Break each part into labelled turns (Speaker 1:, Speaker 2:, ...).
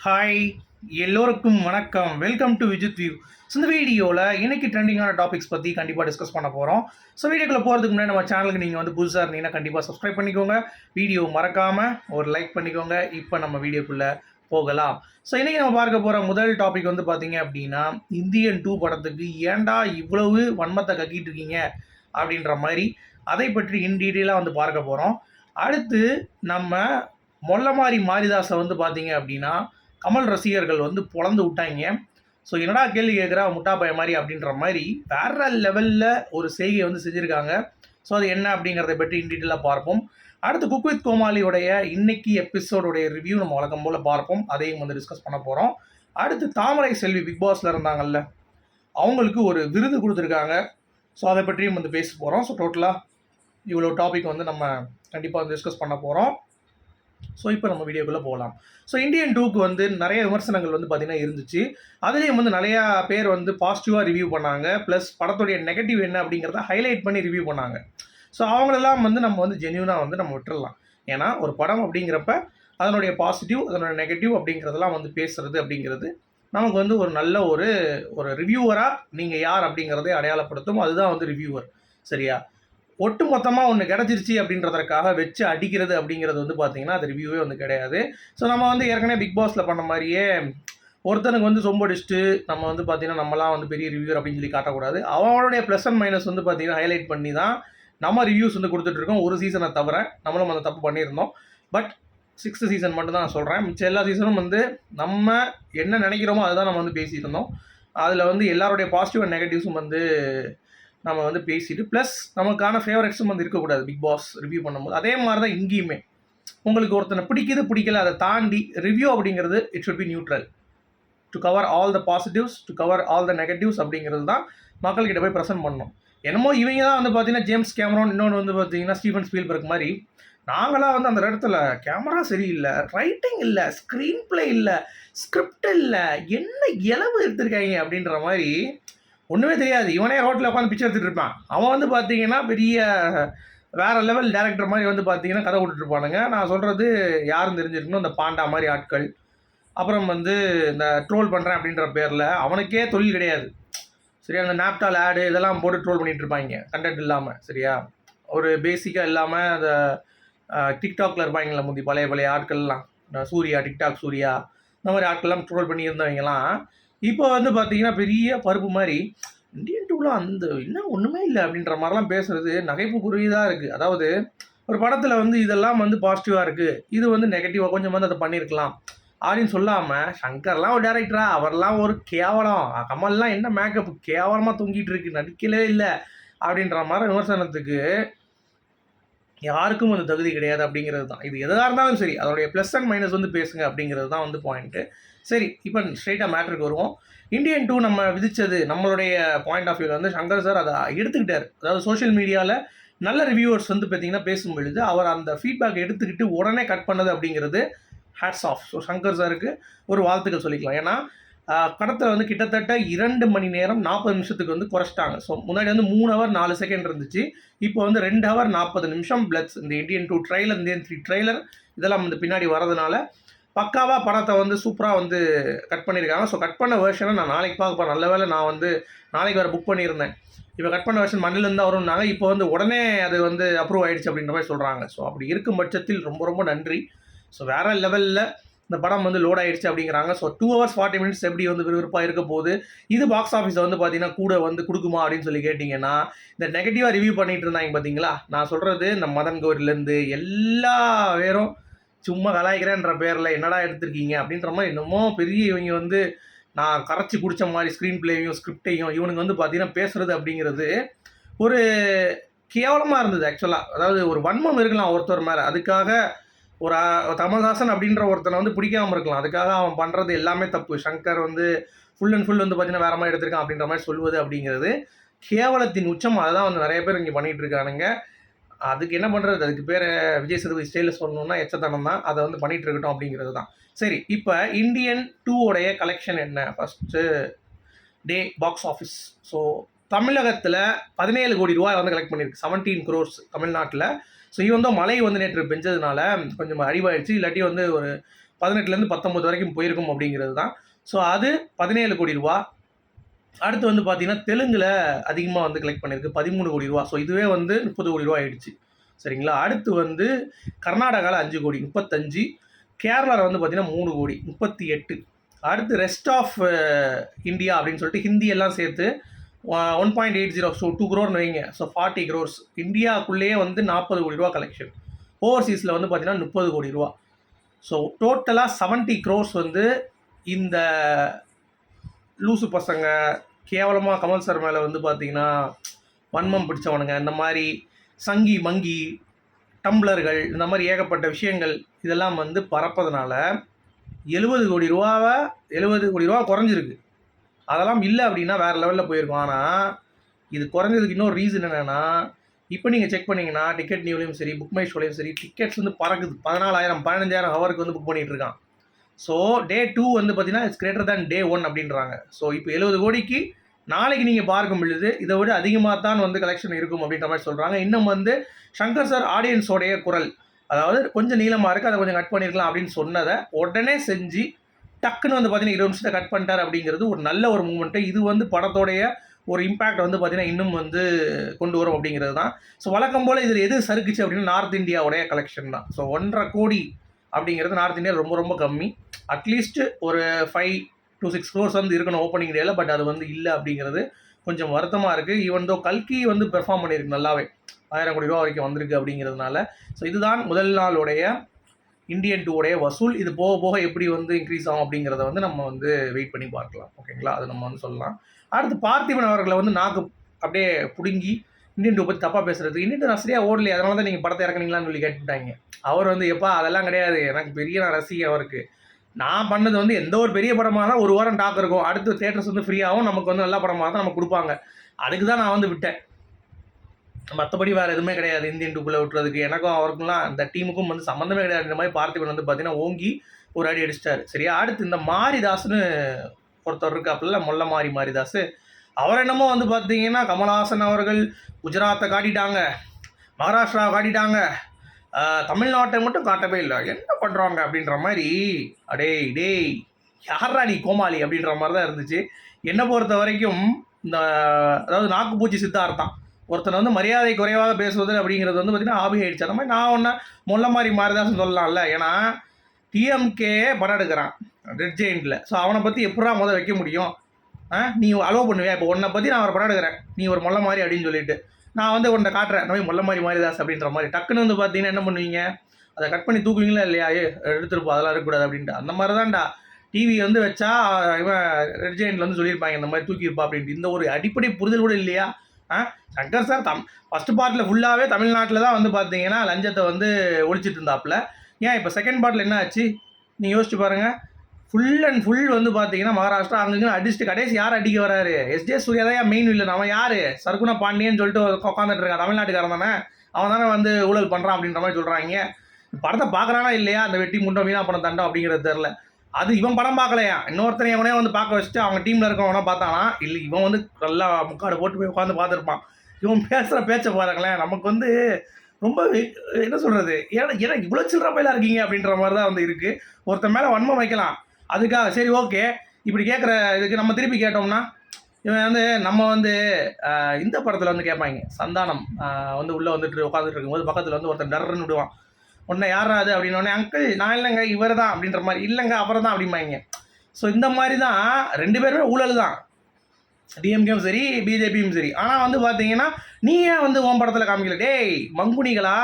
Speaker 1: Hi எல்லோருக்கும் வணக்கம். Welcome to Vijith view so இந்த வீடியோவில் இன்னைக்கு ட்ரெண்டிங்கான டாபிக்ஸ் பற்றி கண்டிப்பாக டிஸ்கஸ் பண்ண போகிறோம் ஸோ வீடியோக்குள்ளே போகிறதுக்கு முன்னாடி நம்ம சேனலுக்கு நீங்கள் வந்து புதுசாக இருந்தீங்கன்னா கண்டிப்பாக சப்ஸ்கிரைப் பண்ணிக்கோங்க. வீடியோ மறக்காமல் ஒரு லைக் பண்ணிக்கோங்க. இப்போ நம்ம வீடியோக்குள்ளே போகலாம். ஸோ இன்றைக்கி நம்ம பார்க்க போகிற முதல் டாபிக் வந்து பார்த்தீங்க அப்படின்னா இந்தியன் டூ படத்துக்கு ஏன்டா இவ்வளவு வன்மத்தை கக்கிட்டு இருக்கீங்க அப்படின்ற மாதிரி அதை பற்றி இன் டீட்டெயிலாக வந்து பார்க்க போகிறோம் அடுத்து நம்ம மொல்லமாரி மாரிதாஸை வந்து பார்த்தீங்க அப்படின்னா கமல் ரசிகர்கள் வந்து பொழந்து விட்டாங்க. ஸோ என்னடா கேள்வி கேட்குறா முட்டா பைய மாதிரி அப்படின்ற மாதிரி வேற லெவலில் ஒரு செய்கை வந்து செஞ்சுருக்காங்க. ஸோ அது என்ன அப்படிங்கிறத பற்றி இன் டீட்டெயிலாக பார்ப்போம். அடுத்து குக் வித் கோமாளியோடைய இன்னைக்கு எபிசோடுடைய ரிவ்யூ நம்ம வழக்கம் போல் பார்ப்போம். அதையும் வந்து டிஸ்கஸ் பண்ண போகிறோம் அடுத்து தாமரை செல்வி பிக் பாஸில் இருந்தாங்கல்ல அவங்களுக்கு ஒரு விருது கொடுத்துருக்காங்க. ஸோ அதை பற்றியும் வந்து பேச போகிறோம் ஸோ டோட்டலாக இவ்வளோ டாபிக் வந்து நம்ம கண்டிப்பாக வந்து டிஸ்கஸ் பண்ண போகிறோம் ஸோ இப்போ நம்ம வீடியோக்குள்ளே போகலாம். ஸோ இந்தியன் டூக்கு வந்து நிறைய விமர்சனங்கள் வந்து பார்த்திங்கன்னா இருந்துச்சு. அதுலேயும் வந்து நிறையா பேர் வந்து பாசிட்டிவாக ரிவ்யூ பண்ணாங்க. ப்ளஸ் படத்துடைய நெகட்டிவ் என்ன அப்படிங்கிறத ஹைலைட் பண்ணி ரிவ்யூ பண்ணாங்க. ஸோ அவங்களெல்லாம் வந்து நம்ம வந்து ஜென்யூனாக வந்து நம்ம விட்டுடலாம் ஏன்னா ஒரு படம் அப்படிங்கிறப்ப அதனுடைய பாசிட்டிவ் அதனுடைய நெகட்டிவ் அப்படிங்கிறதெல்லாம் வந்து பேசுறது அப்படிங்கிறது நமக்கு வந்து ஒரு நல்ல ஒரு ஒரு ரிவ்யூவராக நீங்கள் யார் அப்படிங்கிறதை அடையாளப்படுத்தும். அதுதான் வந்து ரிவ்யூவர் சரியா? ஒட்டு மொத்தமாக ஒன்று கிடச்சிருச்சு அப்படின்றதற்காக வச்சு அடிக்கிறது அப்படிங்கிறது வந்து பார்த்தீங்கன்னா அது ரிவ்யூவே வந்து கிடையாது. ஸோ நம்ம வந்து ஏற்கனவே பிக் பாஸில் பண்ண மாதிரியே ஒருத்தனுக்கு வந்து சொம்படிச்சுட்டு நம்ம வந்து பார்த்தீங்கன்னா நம்மலாம் வந்து பெரிய ரிவ்யூர் அப்படின்னு சொல்லி காட்டக்கூடாது. அவனுடைய ப்ளஸ் அண்ட் மைனஸ் வந்து பார்த்தீங்கன்னா ஹைலைட் பண்ணி தான் நம்ம ரிவ்யூஸ் வந்து கொடுத்துட்ருக்கோம் ஒரு சீசனை தவிர நம்மளும் அந்த தப்பு பண்ணியிருந்தோம். பட் சிக்ஸ்த்து சீசன் மட்டும் தான் நான் சொல்கிறேன் மிச்ச எல்லா சீசனும் வந்து நம்ம என்ன நினைக்கிறோமோ அதுதான் நம்ம வந்து பேசியிருந்தோம் அதில் வந்து எல்லாருடைய பாசிட்டிவ் அண்ட் நெகட்டிவ்ஸும் வந்து நம்ம வந்து பேசிட்டு ப்ளஸ் நமக்கான ஃபேவரட்ஸும் வந்து இருக்கக்கூடாது. பிக் பாஸ் ரிவ்யூ பண்ணும்போது. அதே மாதிரி தான் இங்கேயுமே. உங்களுக்கு ஒருத்தனை பிடிக்குது பிடிக்கல அதை தாண்டி ரிவ்யூ அப்படிங்கிறது it should be neutral to cover all the positives to cover all the negatives அப்படிங்கிறது தான் மக்கள்கிட்ட போய் ப்ரெசென்ட் பண்ணணும். என்னமோ இவங்க தான் வந்து பார்த்தீங்கன்னா ஜேம்ஸ் கேமரான் இன்னொன்று வந்து பார்த்தீங்கன்னா ஸ்டீஃபன் ஸ்பீல்பர்க் மாதிரி. நாங்களாம் வந்து அந்த இடத்துல கேமரா சரியில்லை ரைட்டிங் இல்லை ஸ்க்ரீன் பிளே இல்லை ஸ்கிரிப்ட் இல்லை என்ன இளவு எடுத்திருக்காங்க அப்படின்ற மாதிரி ஒன்றுமே தெரியாது. இவனே ரோட்டில் உட்காந்து பிச்சை எடுத்துகிட்டு இருப்பான். அவன் வந்து பார்த்தீங்கன்னா பெரிய வேறு லெவல் டேரக்டர் மாதிரி வந்து பார்த்தீங்கன்னா கதை விட்டுட்டு இருப்பானுங்க. நான் சொல்கிறது யாரும் தெரிஞ்சிருக்கணும். இந்த பாண்டா மாதிரி ஆட்கள். அப்புறம் வந்து இந்த ட்ரோல் பண்ணுறேன் அப்படின்ற பேரில் அவனுக்கே தொழில் கிடையாது. சரியா? அந்த நாப்டால் ஆடு இதெல்லாம் போட்டு ட்ரோல் பண்ணிகிட்ருப்பாங்க இருப்பாங்க. கண்டென்ட் இல்லாமல் சரியா? ஒரு பேசிக்காக இல்லாமல் அந்த டிக்டாக்ல இருப்பாங்களே முந்தி பழைய பழைய ஆட்கள்லாம். சூர்யா டிக்டாக் சூர்யா இந்த மாதிரி ஆட்கள்லாம் ட்ரோல் பண்ணி இருந்தவங்கலாம் இப்போ வந்து பார்த்தீங்கன்னா பெரிய பருப்பு மாதிரி இந்தியன் டூவில் அந்த இன்னும் ஒன்றுமே இல்லை அப்படின்ற மாதிரிலாம் பேசுகிறது நகைப்பு குருவிதாக இருக்குது அதாவது ஒரு படத்தில் வந்து இதெல்லாம் வந்து பாசிட்டிவாக இருக்குது இது வந்து நெகட்டிவாக கொஞ்சம் வந்து அதை பண்ணியிருக்கலாம் அப்படின்னு சொல்லாமல் சங்கர்லாம் ஒரு டேரக்டரா அவர்லாம் ஒரு கேவலம். கமல்லாம் என்ன மேக்கப் கேவலமாக தொங்கிட்டு இருக்கு. நடிக்கலே இல்லை. அப்படின்ற மாதிரி விமர்சனத்துக்கு யாருக்கும் அந்த தகுதி கிடையாது அப்படிங்கிறது தான். இது எதாக இருந்தாலும் சரி அதோடைய ப்ளஸ் அண்ட் மைனஸ் வந்து பேசுங்க அப்படிங்கிறது தான் வந்து பாயிண்ட்டு சரி இப்போ ஸ்ட்ரெயிட்டாக மேட்ருக்கு வருவோம். இந்தியன் டூ நம்ம விதித்தது நம்மளுடைய பாயிண்ட் ஆஃப் வியூவில் வந்து சங்கர் சார் அதை எடுத்துக்கிட்டார். அதாவது சோஷியல் மீடியாவில் நல்ல ரிவ்யூவர்ஸ் வந்து பார்த்தீங்கன்னா பேசும் பொழுது அவர் அந்த ஃபீட்பேக் எடுத்துக்கிட்டு உடனே கட் பண்ணது அப்படிங்கிறது ஹேட்ஸ் ஆஃப் ஸோ சங்கர் சாருக்கு ஒரு வாழ்த்துக்கள் சொல்லிக்கலாம். ஏன்னா படத்தில் வந்து கிட்டத்தட்ட இரண்டு மணி நேரம் நாற்பது நிமிஷத்துக்கு வந்து குறைச்சிட்டாங்க. ஸோ முன்னாடி வந்து மூணு ஹவர் நாலு செகண்ட் இருந்துச்சு. இப்போ வந்து ரெண்டு ஹவர் நாற்பது நிமிஷம் பிளஸ் இந்த Indian two trailer Indian three trailer இதெல்லாம் வந்து பின்னாடி வரதுனால பக்காவாக படத்தை வந்து சூப்பராக வந்து கட் பண்ணியிருக்காங்க ஸோ கட் பண்ண வேர்ஷனை நான் நாளைக்கு பார்க்க போகிறேன் நல்ல வேலை நான் வந்து நாளைக்கு வேறு புக் பண்ணியிருந்தேன். இப்போ கட் பண்ண வெர்ஷன் மண்ணிலேருந்து தான் வரும்னாங்க. இப்போ வந்து உடனே அது வந்து அப்ரூவ் ஆகிடுச்சு அப்படின்ற மாதிரி சொல்கிறாங்க ஸோ அப்படி இருக்கும் பட்சத்தில் ரொம்ப ரொம்ப நன்றி. ஸோ வேறு லெவலில் இந்த படம் வந்து லோட் ஆயிடுச்சு அப்படிங்கிறாங்க. So two hours forty minutes எப்படி வந்து விறுவிறுப்பாக இருக்க போகுது? இது பாக்ஸ் ஆஃபீஸை வந்து பார்த்தீங்கன்னா கூட வந்து கொடுக்குமா அப்படின்னு சொல்லி கேட்டிங்கன்னா இந்த நெகட்டிவாக ரிவ்யூ பண்ணிகிட்டு இருந்தாங்க பார்த்தீங்களா நான் சொல்கிறது இந்த மதன் கோவிலேருந்து எல்லா பேரும் சும்மா கலாய்க்கிறேன்ற பேரில் என்னடா எடுத்திருக்கீங்க? அப்படின்ற மாதிரி என்னமோ பெரிய இவங்க வந்து நான் கரைச்சி குடித்த மாதிரி ஸ்க்ரீன் பிளேயும் ஸ்கிரிப்டையும் இவனுக்கு வந்து பார்த்தீங்கன்னா பேசுகிறது அப்படிங்கிறது ஒரு கேவலமாக இருந்தது ஆக்சுவலாக அதாவது ஒரு வன்மம் இருக்கலாம் ஒருத்தர் மேலே. அதுக்காக ஒரு கமல்ஹாசன் அப்படின்ற ஒருத்தனை வந்து பிடிக்காமல் இருக்கலாம். அதுக்காக அவன் பண்ணுறது எல்லாமே தப்பு. சங்கர் வந்து ஃபுல் அண்ட் ஃபுல் வந்து பார்த்தீங்கன்னா வேற மாதிரி எடுத்திருக்கான் அப்படின்ற மாதிரி சொல்வது அப்படிங்கிறது கேவலத்தின் உச்சம். அதை தான் வந்து நிறைய பேர் இங்கே பண்ணிகிட்டு இருக்கானுங்க. அதுக்கு என்ன பண்ணுறது அதுக்கு பேர் விஜய் சேதுபதி ஸ்டைலில் சொல்லணும்னா எச்சத்தனம் தான். அதை வந்து பண்ணிகிட்டு இருக்கட்டும் அப்படிங்கிறது தான். சரி இப்போ இந்தியன் டூவோடைய கலெக்ஷன் என்ன? First day box office so தமிழகத்தில் பதினேழு கோடி ரூபாய் வந்து கலெக்ட் பண்ணியிருக்கு. செவன்டீன் க்ரோர்ஸ் தமிழ்நாட்டில். ஸோ இவன் வந்து மழை வந்து நேற்று பெஞ்சதுனால கொஞ்சம் அழிவாயிடுச்சு இல்லாட்டி வந்து ஒரு பதினெட்டுலேருந்து பத்தொம்பது வரைக்கும் போயிருக்கும் அப்படிங்கிறது தான். ஸோ அது பதினேழு கோடி ரூபா அடுத்து வந்து பார்த்தீங்கன்னா தெலுங்கில் அதிகமாக வந்து கலெக்ட் பண்ணியிருக்கு பதிமூணு கோடி ரூபா. ஸோ இதுவே வந்து முப்பது கோடி ரூபா ஆயிடுச்சு. சரிங்களா? அடுத்து வந்து கர்நாடகாவில் அஞ்சு கோடி முப்பத்தஞ்சு. கேரளாவில் வந்து பார்த்தீங்கன்னா மூணு கோடி முப்பத்தி எட்டு. அடுத்து ரெஸ்ட் ஆஃப் இந்தியா அப்படின்னு சொல்லிட்டு ஹிந்தி எல்லாம் சேர்த்து one point eight zero so two க்ரோர்னு வைங்க. ஸோ ஃபார்ட்டி க்ரோர்ஸ் இந்தியாவுக்குள்ளேயே வந்து நாற்பது கோடி ரூபா கலெக்ஷன் ஓவர்சீஸில் வந்து பார்த்தீங்கன்னா முப்பது கோடி ரூபா. ஸோ டோட்டலாக செவன்ட்டி க்ரோர்ஸ் வந்து இந்த லூசு பசங்க கேவலமாக கமல் சார் மேலே வந்து பார்த்தீங்கன்னா வன்மம் பிடிச்சவனுங்க. இந்த மாதிரி சங்கி மங்கி டம்ளர்கள் இந்த மாதிரி ஏகப்பட்ட விஷயங்கள் இதெல்லாம் வந்து பரப்பதுனால எழுபது கோடி ரூபாவை எழுபது கோடி ரூபா குறைஞ்சிருக்கு. அதெல்லாம் இல்லை அப்படின்னா வேறு லெவலில் போயிருக்கும். ஆனால் இது குறைஞ்சதுக்கு இன்னொரு ரீசன் என்னென்னா இப்போ நீங்கள் செக் பண்ணிங்கன்னா டிக்கெட் நியூலையும் சரி புக் மை ஷோலையும் சரி டிக்கெட்ஸ் வந்து பறக்குது. பதினாலாயிரம் பதினஞ்சாயிரம் ஹவருக்கு வந்து புக் பண்ணிகிட்டு இருக்கான். ஸோ டே டூ வந்து பார்த்தீங்கன்னா it's greater than day one அப்படின்றாங்க. ஸோ இப்போ எழுபது கோடிக்கு நாளைக்கு நீங்கள் பார்க்கும் பொழுது இதை விட அதிகமாக தான் வந்து கலெக்ஷன் இருக்கும் அப்படின்ற மாதிரி சொல்கிறாங்க இன்னும் வந்து சங்கர் சார் ஆடியன்ஸோடைய குரல் அதாவது கொஞ்சம் நீளமாக இருக்குது அதை கொஞ்சம் கட் பண்ணியிருக்கலாம் அப்படின்னு சொன்னதை உடனே செஞ்சு டக்குன்னு வந்து பார்த்தீங்கன்னா இருபது நிமிஷத்தை கட் பண்ணிட்டார் அப்படிங்கிறது ஒரு நல்ல ஒரு மூமெண்ட்டு இது வந்து படத்தோடைய ஒரு இம்பேக்ட் வந்து பார்த்தீங்கன்னா இன்னும் வந்து கொண்டு வரும் அப்படிங்கிறது தான். ஸோ வழக்கம் போல் இதில் எது சறுக்குச்சு அப்படின்னா நார்த் இந்தியாவுடைய கலெக்ஷன் தான். ஸோ ஒன்றரை கோடி அப்படிங்கிறது நார்த் இந்தியா ரொம்ப ரொம்ப கம்மி. அட்லீஸ்ட் ஒரு ஃபைவ் டூ சிக்ஸ் க்ரோர்ஸ் வந்து இருக்கணும் ஓப்பனிங் டேல பட் அது வந்து இல்லை அப்படிங்கிறது கொஞ்சம் வருத்தமாக இருக்குது ஈவன் தோ கல்கி வந்து பெர்ஃபார்ம் பண்ணியிருக்கு நல்லாவே. ஆயிரம் கோடி ரூபா வரைக்கும் வந்திருக்கு அப்படிங்கிறதுனால. ஸோ இதுதான் முதல் நாளுடைய இந்தியன் டூடைய வசூல். இது போக போக எப்படி வந்து இன்க்ரீஸ் ஆகும் அப்படிங்கிறத வந்து நம்ம வந்து வெயிட் பண்ணி பார்க்கலாம். ஓகேங்களா அது நம்ம வந்து சொல்லலாம். அடுத்து பார்த்திபன் அவர்களை வந்து நாக்கு அப்படியே பிடுங்கி இந்தியன் டூ பற்றி தப்பாக பேசுறது இந்தியன் டூ சரியாக ஓடலையே அதனால தான் நீங்கள் படத்தை இறக்குனீங்களான்னு சொல்லி கேட்டுட்டாங்க. அவர் வந்து எப்பா அதெல்லாம் கிடையாது. எனக்கு பெரிய நான் ரசிகை அவருக்கு. நான் பண்ணது வந்து எந்த ஒரு பெரிய படமாக தான் ஒரு வாரம் டாக் இருக்கும். அடுத்து தேட்டர்ஸ் வந்து ஃப்ரீயாகவும் நமக்கு வந்து நல்ல படமாக தான் நமக்கு கொடுப்பாங்க. அதுக்கு தான் நான் வந்து விட்டேன். மற்றபடி வேறு எதுவுமே கிடையாது. இந்தியன் டூக்குள்ளே விட்டுறதுக்கு எனக்கும் அவருக்கும்லாம் அந்த டீமுக்கும் வந்து சம்மந்தமே கிடையாது. இந்த மாதிரி பார்த்திபன் வந்து பார்த்தீங்கன்னா ஓங்கி ஒரு அடி அடிச்சிட்டாரு. சரியா? அடுத்து இந்த மாரிதாஸ்னு ஒருத்தர் இருக்காப்புல மொல்ல மாரி மாரிதாஸ். அவர் என்னமோ வந்து பார்த்தீங்கன்னா கமல்ஹாசன் அவர்கள் குஜராத்தை காட்டிட்டாங்க மகாராஷ்டிரா காட்டிட்டாங்க. தமிழ்நாட்டை மட்டும் காட்டவே இல்லை. என்ன பண்ணுறாங்க அப்படின்ற மாதிரி அடே டேய் யாரா நீ கோமாளி அப்படின்ற மாதிரி தான் இருந்துச்சு. என்னை பொறுத்த வரைக்கும் இந்த அதாவது நாக்குப்பூச்சி சித்தார்த்தான் ஒருத்தனை வந்து மரியாதை குறைவாக பேசுவது அப்படிங்கிறது வந்து பார்த்தீங்கன்னா ஆபி ஆயிடுச்சு. அந்த மாதிரி நான் ஒன்று முல்லை மாதிரி மாரிதாசன் சொல்லலாம்ல. ஏன்னா டிஎம்கே படம் எடுக்கிறான் ரெட் ஜெயிண்டில் ஸோ அவனை பற்றி எப்படா முதல் வைக்க முடியும்? நீ அலோவ் பண்ணுவியா? இப்போ உன்னை பற்றி நான் ஒரு படம் எடுக்கிறேன். நீ ஒரு முல்ல மாதிரி அப்படின்னு சொல்லிட்டு. நான் வந்து உன்னை காட்டுறேன். இந்த மாதிரி மாதிரி மாரிதாஸ் அப்படின்ற மாதிரி. டக்குன்னு வந்து பார்த்தீங்கன்னா என்ன பண்ணுவீங்க? அதை கட் பண்ணி தூக்குவீங்களா இல்லையா? ஏ எடுத்துருப்போம். அதெல்லாம் இருக்கக்கூடாது அப்படின்ட்டு. அந்த மாதிரி தான்டா டிவி வந்து வச்சா இவன் ரெட்ஜெயின்ல வந்து சொல்லியிருப்பாங்க இந்த மாதிரி தூக்கியிருப்பா அப்படின்ட்டு. இந்த ஒரு அடிப்படை புரிதல் கூட இல்லையா? ஆ சங்கர் சார் தம் ஃபஸ்ட் பார்ட்டில் ஃபுல்லாகவே தமிழ்நாட்டில் தான் வந்து பார்த்தீங்கன்னா லஞ்சத்தை வந்து ஒழிச்சிட்டு இருந்தாப்புல ஏன் இப்போ செகண்ட் பார்ட்டில் என்ன ஆச்சு? நீங்கள் யோசிச்சு பாருங்கள் ஃபுல் அண்ட் ஃபுல் வந்து பார்த்தீங்கன்னா மகாராஷ்டிரா அங்கங்கே அடிச்சுட்டு கடைசி யார் அடிக்க வராரு? எஸ்ஜே சூர்யா தான் மெயின் வில்லன் அவன் யார்? சர்க்குணா பாண்டியன்னு சொல்லிட்டு உட்காந்துட்டு இருக்கான். தமிழ்நாட்டுக்காரன் தானே? அவன் தானே வந்து ஊழல் பண்ணுறான் அப்படின்ற மாதிரி சொல்கிறாங்க படத்தை பார்க்குறானா இல்லையா? அந்த வெட்டி முண்டை வீணா படம் தண்டம் அப்படிங்கிறது தெரில அது இவன் படம் பார்க்கலையா? இன்னொருத்தனை எவனே வந்து பார்க்க வச்சுட்டு அவங்க டீமில் இருக்கவனா பார்த்தானா? இல்லை இவன் வந்து நல்லா முக்காடு போட்டு போய் உட்காந்து பார்த்துருப்பான். இவன் பேசுகிற பேச்சை பாருங்களேன். நமக்கு வந்து ரொம்ப என்ன சொல்கிறது ஏன்னா ஏன்னா இவ்வளோ சில்லற பயிலாக இருக்கீங்க அப்படின்ற மாதிரி தான் வந்து இருக்குது ஒருத்தன் மேலே வன்மம் வைக்கலாம். அதுக்காக சரி ஓகே. இப்படி கேட்குற இதுக்கு நம்ம திருப்பி கேட்டோம்னா இவன் வந்து நம்ம வந்து இந்த படத்தில் வந்து கேட்பாங்க சந்தானம் வந்து உள்ளே வந்துட்டு உட்காந்துட்டு இருக்கும்போது பக்கத்தில் வந்து ஒருத்தன் டர்ன்னு விடுவான். உன்னை யாரா அது? அப்படின்னோடனே அங்கிள் நான் இல்லைங்க இவர் தான் அப்படின்ற மாதிரி இல்லைங்க அப்புறம் தான் அப்படிம்பாங்க. ஸோ இந்த மாதிரி தான் ரெண்டு பேருமே ஊழல் தான். டிஎம்கேவும் சரி பிஜேபியும் சரி. ஆனால் வந்து பார்த்தீங்கன்னா நீ ஏன் வந்து உன் படத்தில் காமிக்கல? டேய் மங்குனிகளா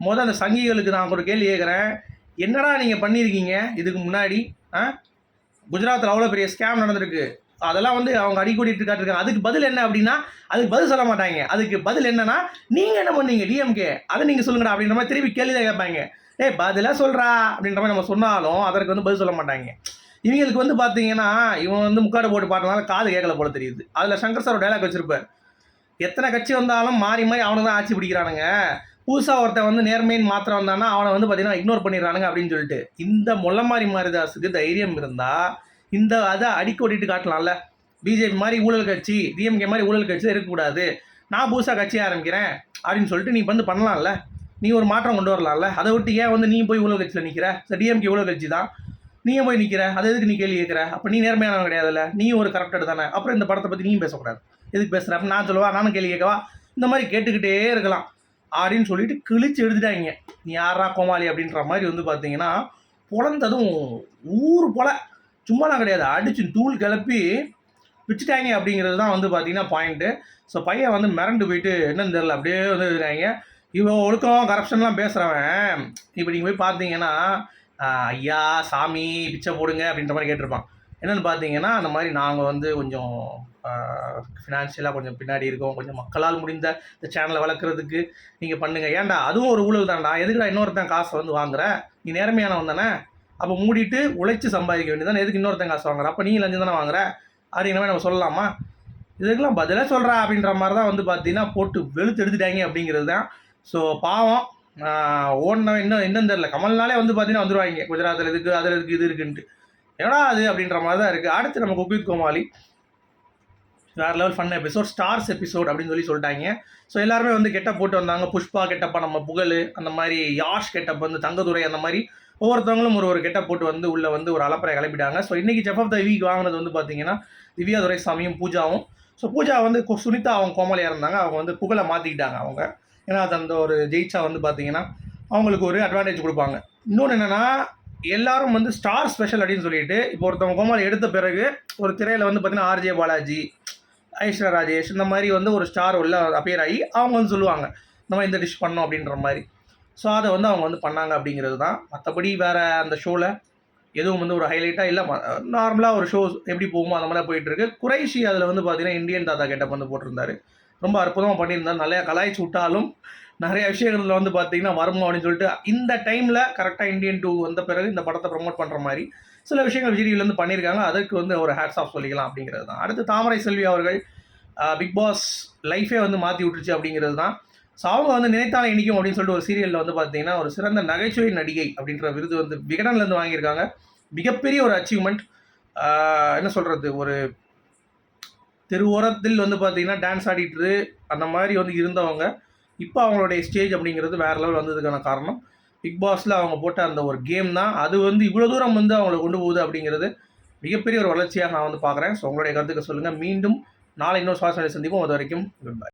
Speaker 1: மொதல் அந்த சங்கிகளுக்கு நான் ஒரு கேள்வி கேட்குறேன் என்னடா நீங்கள் பண்ணியிருக்கீங்க? இதுக்கு முன்னாடி ஆ? குஜராத்தில் அவ்வளோ பெரிய ஸ்கேம் நடந்திருக்கு. அதெல்லாம் வந்து அவங்க அடிக்கூடிட்டு காட்டிருக்காங்க. அதுக்கு பதில் என்ன அப்படின்னா அதுக்கு பதில் சொல்ல மாட்டாங்க. அதுக்கு பதில் என்னன்னா நீங்கள் என்ன பண்ணீங்க? டிஎம்கே அதை நீங்கள் சொல்லுங்கடா அப்படின்ற மாதிரி திருப்பி கேள்வி தான் கேட்பாங்க. ஏ பதிலாக சொல்கிறா அப்படின்ற மாதிரி நம்ம சொன்னாலும் அதற்கு வந்து பதில் சொல்ல மாட்டாங்க. இவங்களுக்கு வந்து பார்த்தீங்கன்னா இவன் வந்து முக்காடு போட்டு பாட்டனால காது கேட்கல போல தெரியுது. அதில் சங்கர் சார் டைலாக் வச்சிருப்பார். எத்தனை கட்சி வந்தாலும் மாறி மாறி அவனை தான் ஆட்சி பிடிக்கிறானுங்க. புதுசாக ஒருத்தன் வந்து நேர்மையின் மாத்திரம் வந்தானா அவனை வந்து பார்த்தீங்கன்னா இக்னோர் பண்ணிடுறானுங்க அப்படின்னு சொல்லிட்டு. இந்த மாதிரி மாரிதாஸுக்கு தைரியம் இருந்தால் இந்த அதை அடிக்கோடிட்டு காட்டலாம்ல. பிஜேபி மாதிரி ஊழல் கட்சி டிஎம்கே மாதிரி ஊழல் கட்சி இருக்கக்கூடாது. நான் புதுசாக கட்சி ஆரம்பிக்கிறேன் அப்படின்னு சொல்லிட்டு நீ வந்து பண்ணலாம்ல. நீ ஒரு மாற்றம் கொண்டு வரலாம்ல. அதை விட்டு ஏன் வந்து நீ போய் ஊழல் கட்சியில் நிற்கிற டிஎம்கே ஊழல் கட்சி தான். நீயே போய் நிற்கிற அது எதுக்கு நீ கேள்வி கேட்குற? அப்போ நீ நேர்மையானவன் கிடையாதுல்ல. நீயும் ஒரு கரெக்டர் தானே. அப்புறம் இந்த படத்தை பற்றி நீயும் பேசக்கூடாது. எதுக்கு பேசுகிற அப்போ நான் சொல்லுவா? நானும் கேள்வி கேட்கவா? இந்த மாதிரி கேட்டுக்கிட்டே இருக்கலாம். அப்படின்னு சொல்லிட்டு கிழிச்சு எழுதிட்டாங்க நீ யாரா கோமாளி அப்படின்ற மாதிரி வந்து பார்த்தீங்கன்னா பொழந்ததும் ஊர் போல. சும்மாலாம் கிடையாது. அடிச்சு தூள் கிளப்பி பிச்சுட்டாங்க அப்படிங்கிறது தான் வந்து பார்த்தீங்கன்னா பாயிண்ட்டு ஸோ பையன் வந்து மிரண்டு போயிட்டு என்னன்னு தெரில அப்படியே வந்து எழுதுறாங்க. இவன் ஒழுக்கம் கரப்ஷன்லாம் பேசுகிறவன் இப்போ நீங்கள் போய் பார்த்தீங்கன்னா ஐயா சாமி பிச்சை போடுங்க அப்படின்ற மாதிரி கேட்டிருப்பான். என்னென்னு பார்த்தீங்கன்னா அந்த மாதிரி நாங்கள் வந்து கொஞ்சம் ஃபினான்ஷியலாக கொஞ்சம் பின்னாடி இருக்கோம் கொஞ்சம் மக்களால் முடிந்த இந்த சேனலை வளர்க்குறதுக்கு நீங்கள் பண்ணுங்கள் ஏன்டா அதுவும் ஒரு ஊழல் தான்டா. எதுக்குடா இன்னொருத்தன் காசை வந்து வாங்குறேன் நீ நேர்மையானவன் தானே? அப்போ மூடிட்டு உழைச்சி சம்பாதிக்க வேண்டியதானே எதுக்கு இன்னொருத்தன் காசு வாங்குற? அப்போ நீ லஞ்சம் தானே வாங்குற? அப்படிங்கிற மாதிரி நம்ம சொல்லலாமா? இதுக்கெல்லாம் பதிலாக சொல்கிறா அப்படின்ற மாதிரி தான் வந்து பார்த்தீங்கன்னா போட்டு வெளுத்து எடுத்துட்டாங்க அப்படிங்கிறது தான். ஸோ பாவம். ஓடின இன்னும் இன்னும் தெரில கமல்னாலே வந்து பார்த்தீங்கன்னா வந்துடுவாங்க குஜராத்தில் இதுக்கு அதில் இருக்குது இது இருக்குன்ட்டு. ஏடா அது அப்படின்ற மாதிரி தான் இருக்குது அடுத்து நம்ம குக்வித் கோமாளி. வேறு level fun episode stars episode அப்படின்னு சொல்லி சொல்லிட்டாங்க. ஸோ எல்லாருமே வந்து கெட்டப் போட்டு வந்தாங்க. புஷ்பா கெட்டப்பா நம்ம புகழ் அந்த மாதிரி யாஷ் கெட்டப் வந்து தங்கதுரை அந்த மாதிரி ஒவ்வொருத்தவங்களும் ஒரு ஒரு கெட்டப் போட்டு வந்து உள்ளே வந்து ஒரு அலப்பறை கிளப்பிட்டாங்க ஸோ இன்றைக்கி செஃப் ஆஃப் த வீக் வாங்கினது வந்து பார்த்தீங்கன்னா திவ்யா துரைசாமியும் பூஜாவும். ஸோ பூஜா வந்து சுனிதா அவங்க கோமாளியாக இருந்தாங்க. அவங்க வந்து புகழை மாற்றிக்கிட்டாங்க அவங்க. ஏன்னா அது அந்த ஒரு ஜெயிச்சா வந்து பார்த்தீங்கன்னா அவங்களுக்கு ஒரு அட்வான்டேஜ் கொடுப்பாங்க. இன்னொன்று என்னென்னா எல்லாரும் வந்து ஸ்டார் ஸ்பெஷல் அப்படின்னு சொல்லிட்டு இப்போ ஒருத்தவங்க கோமாளி எடுத்த பிறகு ஒரு திரையில் வந்து பார்த்தீங்கன்னா ஆர்ஜே பாலாஜி ஐஸ்வர்யா ராஜேஷ் இந்த மாதிரி வந்து ஒரு ஸ்டார் உள்ள அப்பியர் ஆகி அவங்க வந்து சொல்லுவாங்க நம்ம இந்த டிஷ் பண்ணோம் அப்படின்ற மாதிரி. ஸோ அதை வந்து அவங்க வந்து பண்ணாங்க அப்படிங்கிறது தான். மற்றபடி வேறு அந்த ஷோவில் எதுவும் வந்து ஒரு ஹைலைட்டாக இல்லை. நார்மலாக ஒரு ஷோ எப்படி போகுமோ அந்த மாதிரி போயிட்டுருக்கு குறைஷி அதில் வந்து பார்த்தீங்கன்னா இந்தியன் தாத்தா கெட்டப் வந்து போட்டிருந்தாரு. ரொம்ப அற்புதமாக பண்ணியிருந்தார். நிறையா கலாய்ச்சி விட்டாலும் நிறைய விஷயங்களில் வந்து பார்த்தீங்கன்னா வருமோ அப்படின்னு சொல்லிட்டு இந்த டைமில் கரெக்டாக இந்தியன் டூ வந்த பிறகு இந்த படத்தை ப்ரொமோட் பண்ணுற மாதிரி சில விஷயங்கள் விஜய் வந்து பண்ணியிருக்காங்க. அதற்கு வந்து ஒரு ஹேட்ஸ் ஆஃப் சொல்லிக்கலாம் அப்படிங்கிறது தான். அடுத்து தாமரை செல்வி அவர்கள் பிக் பாஸ் லைஃபே வந்து மாற்றி விட்டுருச்சு அப்படிங்கிறது தான். ஸோ அவங்க வந்து நினைத்தாலே இனிக்கும் அப்படின்னு சொல்லிட்டு ஒரு சீரியலில் வந்து பார்த்தீங்கன்னா ஒரு சிறந்த நகைச்சுவை நடிகை அப்படின்ற விருது வந்து விகடன்லேருந்து வாங்கியிருக்காங்க. மிகப்பெரிய ஒரு அச்சீவ்மெண்ட் என்ன சொல்கிறது ஒரு தெருவோரத்தில் வந்து பார்த்தீங்கன்னா டான்ஸ் ஆடிட்டு அந்த மாதிரி வந்து இருந்தவங்க. இப்போ அவங்களுடைய ஸ்டேஜ் அப்படிங்கிறது வேறு லெவல் வந்ததுக்கான காரணம். பிக் பாஸில் அவங்க போட்ட அந்த ஒரு கேம் தான். அது வந்து இவ்வளோ தூரம் வந்து அவங்கள கொண்டு போகுது அப்படிங்கிறது மிகப்பெரிய ஒரு வளர்ச்சியாக நான் வந்து பார்க்குறேன். ஸோ உங்களுடைய கருத்துக்கு சொல்லுங்கள் மீண்டும் நாளை இன்னொரு சுவாசனை சந்திப்போம். அது வரைக்கும் குட் பை